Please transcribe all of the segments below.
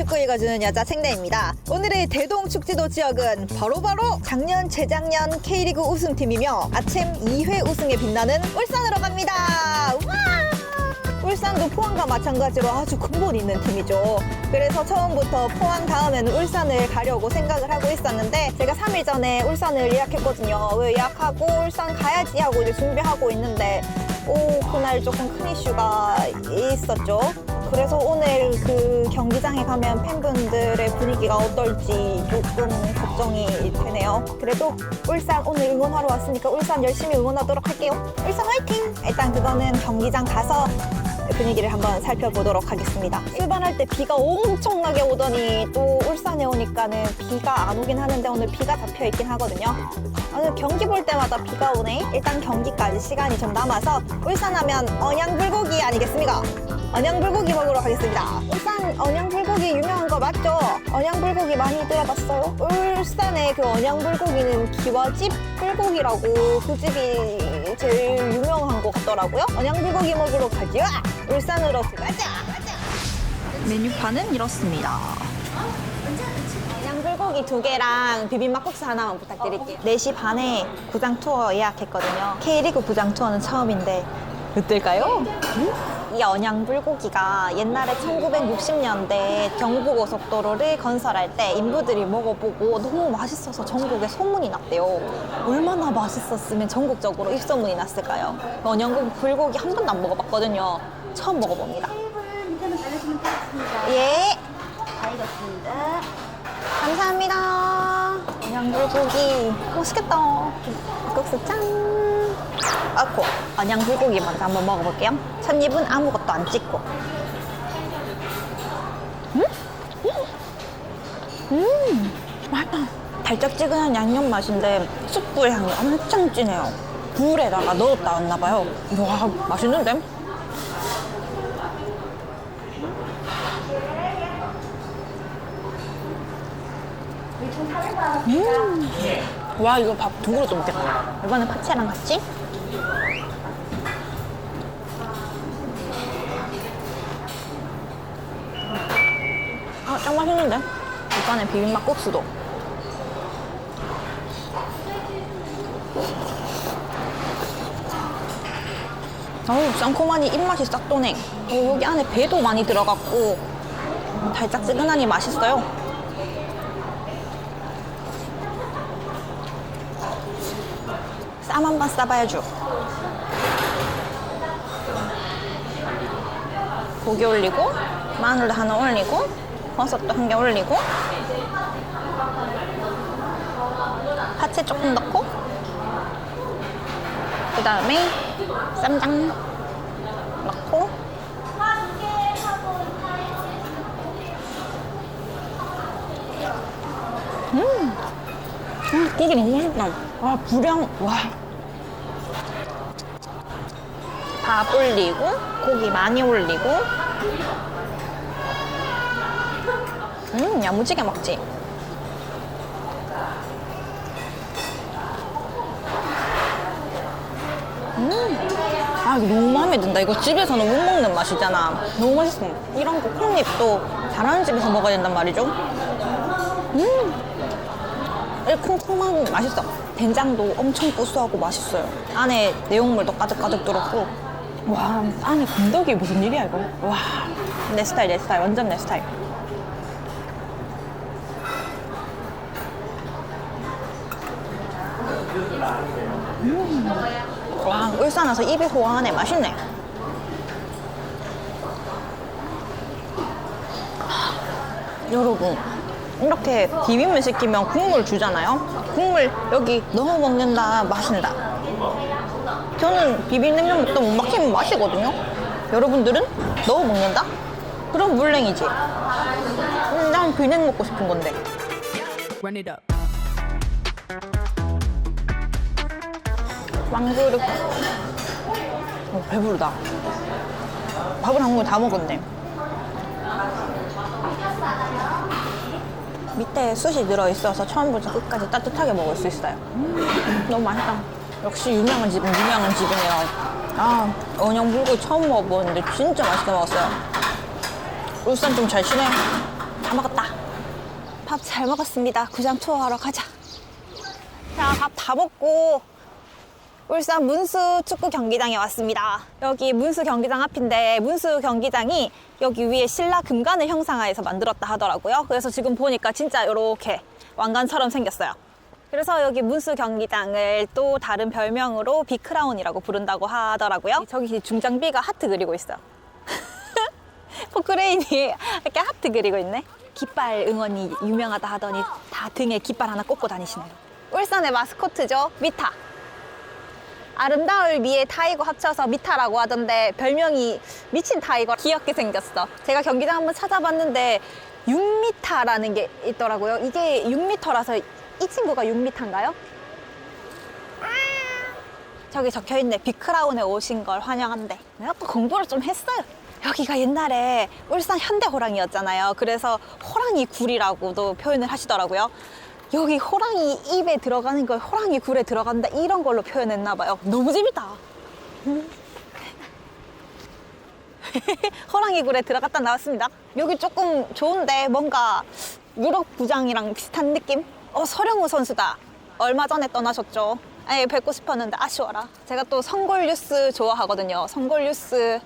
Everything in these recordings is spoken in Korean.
축구 읽어주는 여자 챙대입니다. 오늘의 대동 축지도 지역은 바로 바로 작년, 재작년 K리그 우승팀이며 아침 2회 우승에 빛나는 울산으로 갑니다. 와! 울산도 포항과 마찬가지로 아주 근본 있는 팀이죠. 그래서 처음부터 포항 다음에는 울산을 가려고 생각을 하고 있었는데 제가 3일 전에 울산을 예약했거든요. 왜 예약하고 울산 가야지 하고 이제 준비하고 있는데 오 그날 조금 큰 이슈가 있었죠. 그래서 오늘 그 경기장에 가면 팬분들의 분위기가 어떨지 조금 걱정이 되네요. 그래도 울산 오늘 응원하러 왔으니까 울산 열심히 응원하도록 할게요. 울산 화이팅! 일단 그거는 경기장 가서 분위기를 한번 살펴보도록 하겠습니다. 출발할 때 비가 엄청나게 오더니 또 울산에 오니까는 비가 안 오긴 하는데 오늘 비가 잡혀 있긴 하거든요. 오늘 경기 볼 때마다 비가 오네. 일단 경기까지 시간이 좀 남아서 울산하면 언양 불고기 아니겠습니까? 언양불고기 먹으러 가겠습니다. 울산 언양불고기 유명한 거 맞죠? 언양불고기 많이 들어봤어요? 울산의 그 언양불고기는 기와집 불고기라고 그 집이 제일 유명한 것 같더라고요. 언양불고기 먹으러 가죠. 울산으로 가자. 메뉴판은 이렇습니다. 양불고기 두 개랑 비빔막국수 하나만 부탁드릴게요. 4시 반에 구장 투어 예약했거든요. K리그 구장 투어는 처음인데 어떨까요? 이 언양 불고기가 옛날에 1960년대 경부고속도로를 건설할 때 인부들이 먹어보고 너무 맛있어서 전국에 소문이 났대요. 얼마나 맛있었으면 전국적으로 입소문이 났을까요? 언양 불고기 한 번도 안 먹어봤거든요. 처음 먹어봅니다. 예. 알겠습니다. 감사합니다. 언양 불고기 맛있겠다. 국수 짠. 아고 언양불고기 먼저 한번 먹어볼게요. 첫 입은 아무것도 안 찍고. 음? 음, 음, 맛있다. 달짝지근한 양념 맛인데 숯불 향이 엄청 진해요. 불에다가 넣었다 왔나 봐요. 와 맛있는데? 와 이거 밥 두 그릇 먹겠다. 이번에 파채랑 같이. 짱 맛있는데? 이번에 비빔막 국수도. 어우, 쌍코마니 입맛이 싹 도네. 어, 여기 안에 배도 많이 들어갔고, 달짝지근하니 맛있어요. 쌈 한 번 싸봐야죠. 고기 올리고, 마늘도 하나 올리고, 버섯도 한 개 올리고, 파채 조금 넣고, 그 다음에 쌈장 넣고, 음, 고기 너무 맛있다. 와, 불향, 와. 밥 올리고, 고기 많이 올리고. 음, 야무지게 먹지. 음, 아, 이거 너무 마음에 든다. 이거 집에서는 못 먹는 맛이잖아. 너무 맛있어. 이런 거 콩잎도 잘하는 집에서 먹어야 된단 말이죠. 음, 이 콩콩한 맛있어. 된장도 엄청 고소하고 맛있어요. 안에 내용물도 가득가득 들었고. 와, 안에 건더기 무슨 일이야, 이거. 와, 내 스타일, 내 스타일. 완전 내 스타일. 와, 울산 와서 입이 호하네. 맛있네. 여러분 이렇게 비빔을 시키면 국물 주잖아요? 국물 여기 넣어 먹는다. 마신다. 저는 비빔냉면 먹다 못 막히면 마시거든요. 여러분들은 넣어 먹는다? 그럼 물냉이지. 음, 난 비냉 먹고 싶은 건데 왕그릇 어, 배부르다. 밥을 한번다 먹었네. 밑에 숯이 들어있어서 처음부터 끝까지 따뜻하게 먹을 수 있어요. 음, 너무 맛있다. 역시 유명한 집은 유명한 집이네요. 아 언영 불고 처음 먹어보는데 진짜 맛있게 먹었어요. 울산 좀잘 치네. 다 먹었다. 밥 잘 먹었습니다. 구장 투어하러 가자. 자, 밥 다 먹고 울산 문수 축구 경기장에 왔습니다. 여기 문수 경기장 앞인데 문수 경기장이 여기 위에 신라 금관을 형상화해서 만들었다 하더라고요. 그래서 지금 보니까 진짜 이렇게 왕관처럼 생겼어요. 그래서 여기 문수 경기장을 또 다른 별명으로 비크라운이라고 부른다고 하더라고요. 저기 중장비가 하트 그리고 있어요. 포크레인이 이렇게 하트 그리고 있네. 깃발 응원이 유명하다 하더니 다 등에 깃발 하나 꽂고 다니시네요. 울산의 마스코트죠. 미타. 아름다울 미의 타이거 합쳐서 미타라고 하던데 별명이 미친 타이거 귀엽게 생겼어. 제가 경기장 한번 찾아봤는데 6미타라는 게 있더라고요. 이게 6미터라서 이 친구가 6미타인가요? 저기 적혀 있네. 비크라운에 오신 걸 환영한대. 내가 또 공부를 좀 했어요. 여기가 옛날에 울산 현대 호랑이였잖아요. 그래서 호랑이 굴이라고도 표현을 하시더라고요. 여기 호랑이 입에 들어가는 걸 호랑이 굴에 들어간다 이런 걸로 표현했나 봐요. 너무 재밌다. 호랑이 굴에 들어갔다 나왔습니다. 여기 조금 좋은데 뭔가 유럽 구장이랑 비슷한 느낌? 어 서령우 선수다. 얼마 전에 떠나셨죠. 에 뵙고 싶었는데 아쉬워라. 제가 또 성골 뉴스 좋아하거든요. 성골 뉴스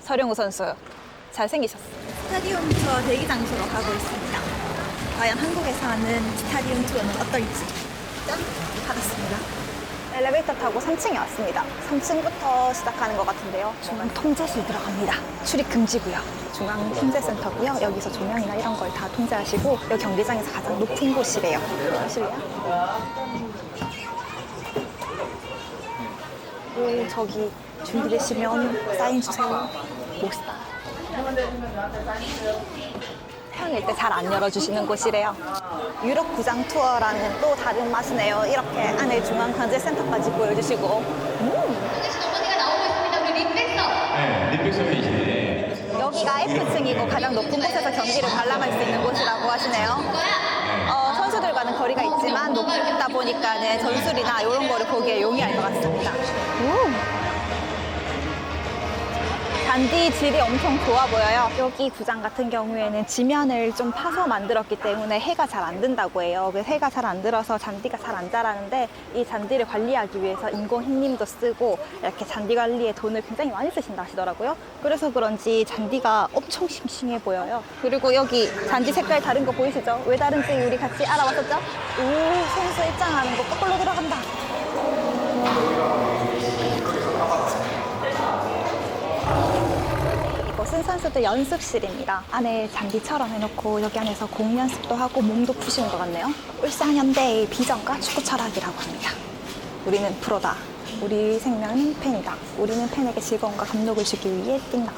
서령우 선수 잘생기셨어. 스타디움 투어 대기 장소로 가고 있습니다. 과연 한국에서 하는 스타디움 투어는 어떨지 짠! 받았습니다. 엘리베이터 타고 3층에 왔습니다. 3층부터 시작하는 것 같은데요. 중앙 통제실 들어갑니다. 출입 금지고요. 중앙 통제센터고요. 여기서 조명이나 이런 걸 다 통제하시고 여기 경기장에서 가장 높은 곳이래요. 보실래요? 오 저기 준비되시면 사인 주세요. 멋있다. 평일 때 잘 안 열어주시는 곳이래요. 유럽 구장 투어라는 또 다른 맛이네요. 이렇게 안에 중앙 관제센터까지 보여주시고. 립백서. 네, 립백. 여기가 F층이고 가장 높은 곳에서 경기를 관람할 수 있는 곳이라고 하시네요. 어, 선수들과는 거리가 있지만 높다 보니까는 전술이나 이런 거를 보기에 용이할 것 같습니다. 오. 잔디 질이 엄청 좋아 보여요. 여기 구장 같은 경우에는 지면을 좀 파서 만들었기 때문에 해가 잘 안 든다고 해요. 그래서 해가 잘 안 들어서 잔디가 잘 안 자라는데 이 잔디를 관리하기 위해서 인공 햇님도 쓰고 이렇게 잔디 관리에 돈을 굉장히 많이 쓰신다 하시더라고요. 그래서 그런지 잔디가 엄청 싱싱해 보여요. 그리고 여기 잔디 색깔 다른 거 보이시죠? 왜 다른지 우리 같이 알아봤었죠? 오, 선수 입장하는 거 거꾸로 들어간다. 이곳은 선수들 연습실입니다. 안에 잔디처럼 해놓고 여기 안에서 공 연습도 하고 몸도 푸시는 것 같네요. 울산 현대의 비전과 축구 철학이라고 합니다. 우리는 프로다. 우리 생명은 팬이다. 우리는 팬에게 즐거움과 감동을 주기 위해 뛴다.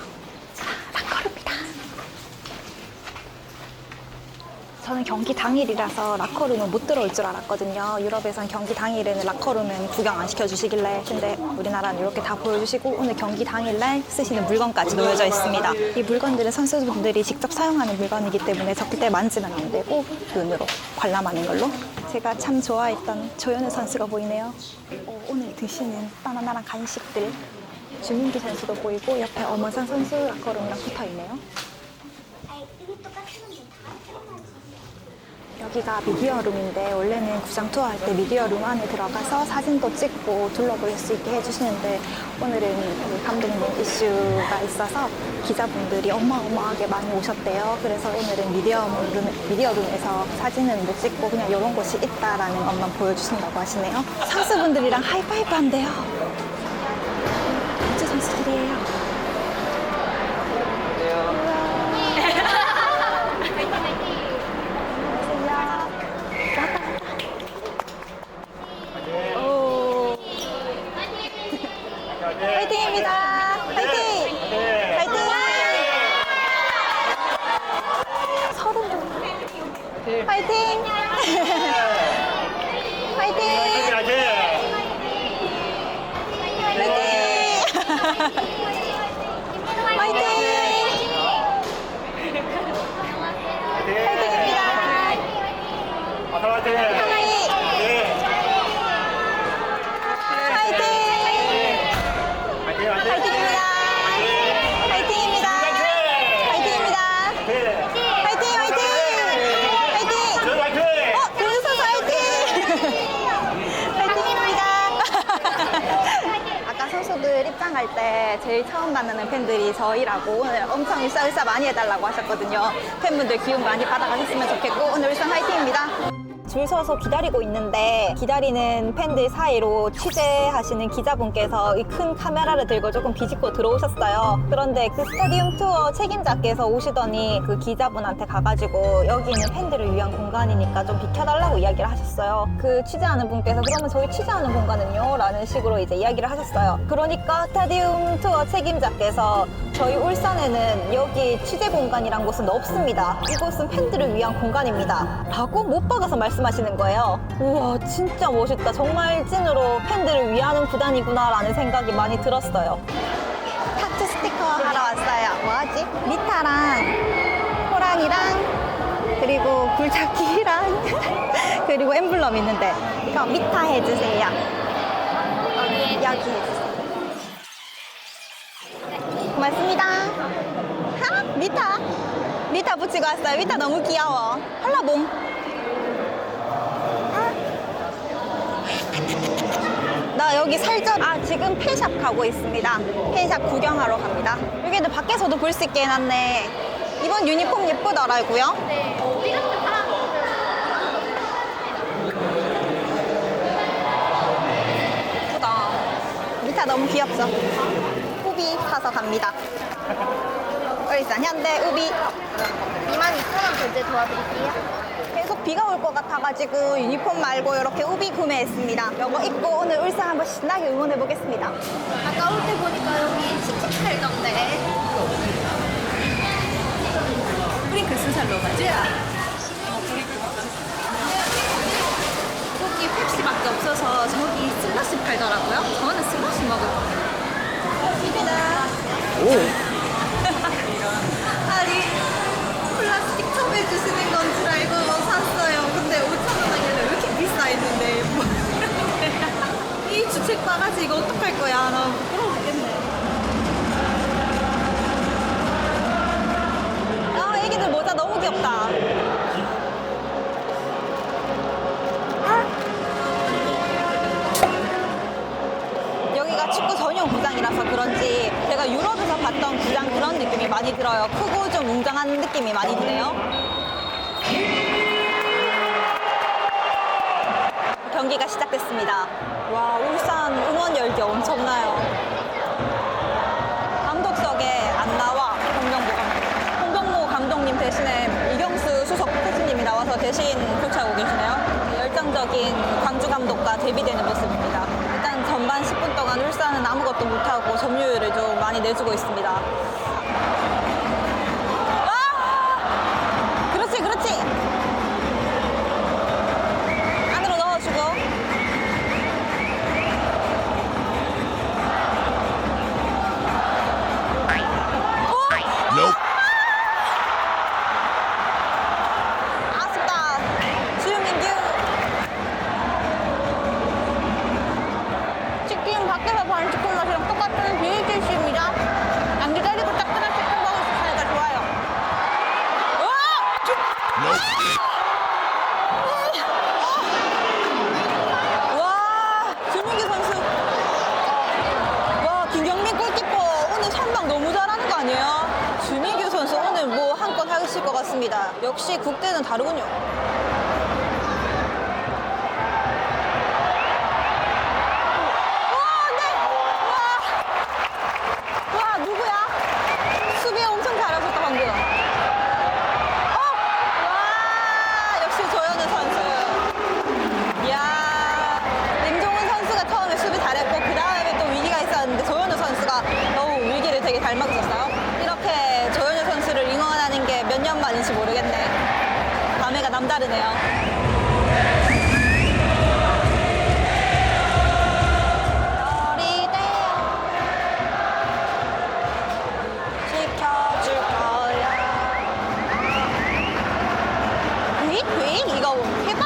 저는 경기 당일이라서 라커룸은 못 들어올 줄 알았거든요. 유럽에선 경기 당일에는 라커룸은 구경 안 시켜주시길래. 근데 우리나라는 이렇게 다 보여주시고 오늘 경기 당일날 쓰시는 물건까지 놓여져 있습니다. 이 물건들은 선수분들이 직접 사용하는 물건이기 때문에 절대 만지면 안 되고 눈으로 관람하는 걸로. 제가 참 좋아했던 조현우 선수가 보이네요. 어, 오늘 드시는 바나나랑 간식들. 주민기 선수도 보이고 옆에 엄원상 선수 라커룸이랑 붙어 있네요. 여기가 미디어룸인데 원래는 구장 투어할 때 미디어룸 안에 들어가서 사진도 찍고 둘러볼 수 있게 해주시는데 오늘은 그 감독님 이슈가 있어서 기자분들이 어마어마하게 많이 오셨대요. 그래서 오늘은 미디어룸, 미디어룸에서 사진은 못 찍고 그냥 이런 곳이 있다라는 것만 보여주신다고 하시네요. 선수분들이랑 하이파이브 한대요. 우주 선수들이에요. 오. 파이팅입니다. 파이팅! 파이팅! 서른 분. 파이팅! 파이팅! 파이팅! 파이팅입니다. 파이팅입니다. 파이팅입니다. 파이팅, 파이팅! 오늘 입장할 때 제일 처음 만나는 팬들이 저희라고 오늘 엄청 일사 일사 많이 해달라고 하셨거든요. 팬분들 기운 많이 받아가셨으면 좋겠고 오늘 울산 화이팅입니다. 줄 서서 기다리고 있는데 기다리는 팬들 사이로 취재하시는 기자분께서 이 큰 카메라를 들고 조금 비집고 들어오셨어요. 그런데 그 스타디움 투어 책임자께서 오시더니 그 기자분한테 가가지고 여기는 팬들을 위한 공간이니까 좀 비켜달라고 이야기를 하셨어요. 그 취재하는 분께서 그러면 저희 취재하는 공간은요? 라는 식으로 이제 이야기를 하셨어요. 그러니까 스타디움 투어 책임자께서 저희 울산에는 여기 취재 공간이란 곳은 없습니다. 이곳은 팬들을 위한 공간입니다. 라고 못 박아서 말씀 하시는 거예요. 우와, 진짜 멋있다. 정말 찐으로 팬들을 위하는 구단이구나라는 생각이 많이 들었어요. 타투 스티커 하러 왔어요. 뭐하지? 리타랑 호랑이랑 그리고 굴착기랑 그리고 엠블럼 있는데 이거 미타 해주세요. 여기 해주세요. 고맙습니다. 하, 미타. 미타 붙이고 왔어요. 미타 너무 귀여워. 한라봉. 나 여기 살점 아 지금 팬샵 가고 있습니다. 팬샵 구경하러 갑니다. 여기도 밖에서도 볼 수 있게 해놨네. 이번 유니폼 예쁘더라고요. 네, 예쁘다. 미타 너무 귀엽죠? 우비 사서 갑니다. 울산 현대 우비. 22,000원 결제 도와드릴게요. 비가 올 것 같아가지고 유니폼 말고 이렇게 우비 구매했습니다. 이거 입고 오늘 울산 한번 신나게 응원해 보겠습니다. 아까 올 때 보니까 여기 축구 전용 구장이라서 그런지 제가 유럽에서 봤던 구장 그런 느낌이 많이 들어요. 크고 좀 웅장한 느낌이 많이 드네요. 경기가 시작됐습니다. 와 울산 응원 열기 엄청나요. 감독석에 안 나와 홍명보 감독. 홍병모 감독님 대신에 이경수 수석 코치님이 나와서 대신 코치하고 계시네요. 열정적인 광주 감독과 대비되는 모습입니다. 일단 전반 10분 동안 울산은 아무것도 못하고 점유율을 좀 많이 내주고 있습니다.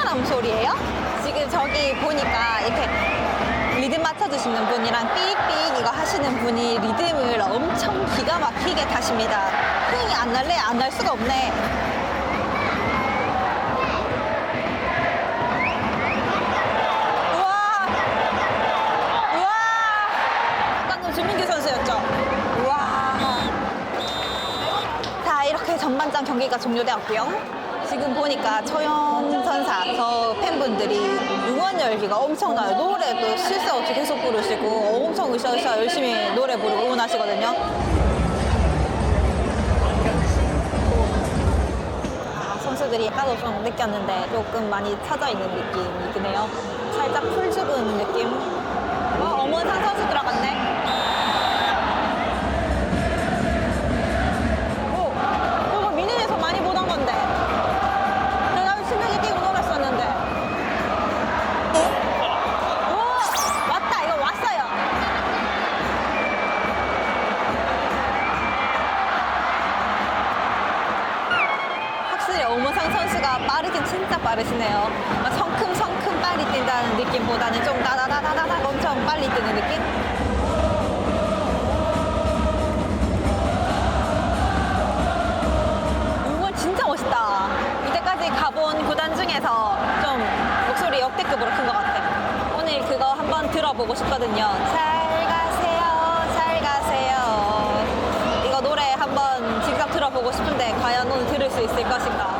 나무 소리예요? 지금 저기 보니까 이렇게 리듬 맞춰주시는 분이랑 삑삑 이거 하시는 분이 리듬을 엄청 기가 막히게 타십니다. 흥이 안 날래? 안 날 수가 없네. 우와! 우와! 방금 주민규 선수였죠? 우와! 자, 이렇게 전반장 경기가 종료되었고요. 지금 보니까 처형 천사 저 팬분들이 응원 열기가 엄청나요. 노래도 실수 없이 계속 부르시고 엄청 으쌰으쌰 열심히 노래 부르고 응원하시거든요. 선수들이 아까도 좀 느꼈는데 조금 많이 찾아 있는 느낌이 드네요 살짝 풀 죽은 느낌. 아, 어, 어머, 산 선수 들어갔네. 보고 싶거든요. 잘 가세요, 잘 가세요. 이거 노래 한번 직접 들어보고 싶은데 과연 오늘 들을 수 있을 것인가?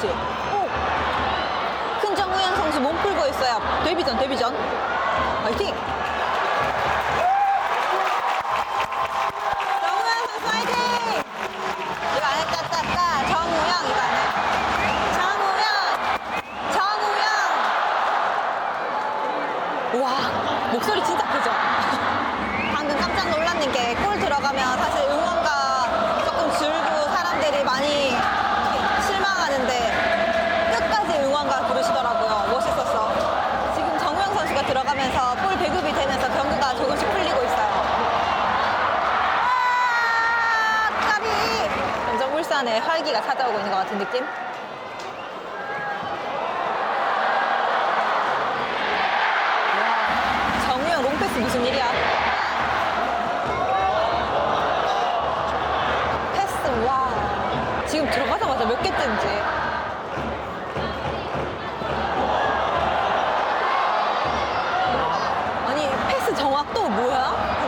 다시. 오! 큰정우현 선수 몸 풀고 있어요. 데뷔전, 데뷔전. 화이팅! 기회가 찾아오고 있는 것 같은 느낌? 정우영 롱패스 무슨 일이야? 패스 와 지금 들어가자마자 몇 개째인지 아니 패스 정확도 뭐야?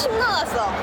심나갔어.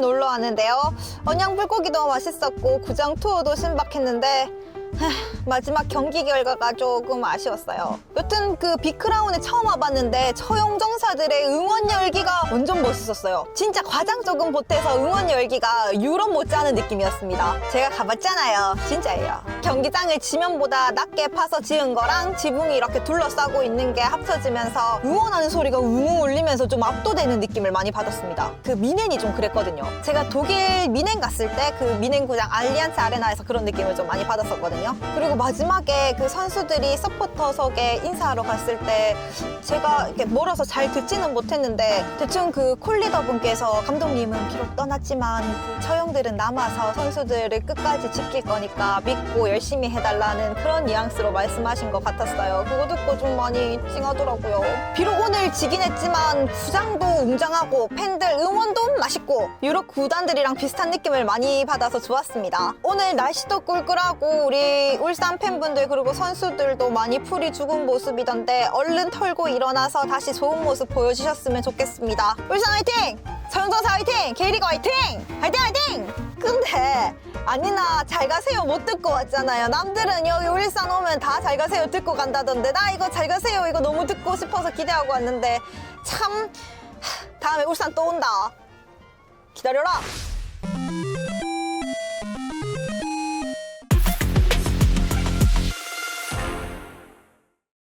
놀러 왔는데요. 언양 불고기도 맛있었고 구장 투어도 신박했는데 하, 마지막 경기 결과가 조금 아쉬웠어요. 여튼 그 비크라운에 처음 와봤는데 처용정사들의 응원 열기가 완전 멋있었어요. 진짜 과장 조금 보태서 응원 열기가 유럽 못지않은 느낌이었습니다. 제가 가봤잖아요. 진짜예요. 경기장을 지면보다 낮게 파서 지은 거랑 지붕이 이렇게 둘러싸고 있는 게 합쳐지면서 응원하는 소리가 웅웅 울리면서 좀 압도되는 느낌을 많이 받았습니다. 그 미넨이 좀 그랬거든요. 제가 독일 미넨 갔을 때 그 미넨 구장 알리안츠 아레나에서 그런 느낌을 좀 많이 받았었거든요. 그리고 마지막에 그 선수들이 서포터석에 인사하러 갔을 때 제가 이렇게 멀어서 잘 듣지는 못했는데 대충 그 콜리더 분께서 감독님은 비록 떠났지만 그 처형들은 남아서 선수들을 끝까지 지킬 거니까 믿고 열심히 해달라는 그런 뉘앙스로 말씀하신 것 같았어요. 그거 듣고 좀 많이 찡하더라고요. 비록 오늘 지긴 했지만 구장도 웅장하고 팬들 응원도 맛있고 유럽 구단들이랑 비슷한 느낌을 많이 받아서 좋았습니다. 오늘 날씨도 꿀꿀하고 우리 울산 팬분들 그리고 선수들도 많이 풀이 죽은 모습 이던데 얼른 털고 일어나서 다시 좋은 모습 보여주셨으면 좋겠습니다. 울산 화이팅! 서영정사 화이팅! K리그 화이팅! 화이팅 화이팅! 근데 아니나 잘 가세요 못 듣고 왔잖아요. 남들은 여기 울산 오면 다 잘 가세요 듣고 간다던데 나 이거 잘 가세요 이거 너무 듣고 싶어서 기대하고 왔는데 참 하, 다음에 울산 또 온다. 기다려라.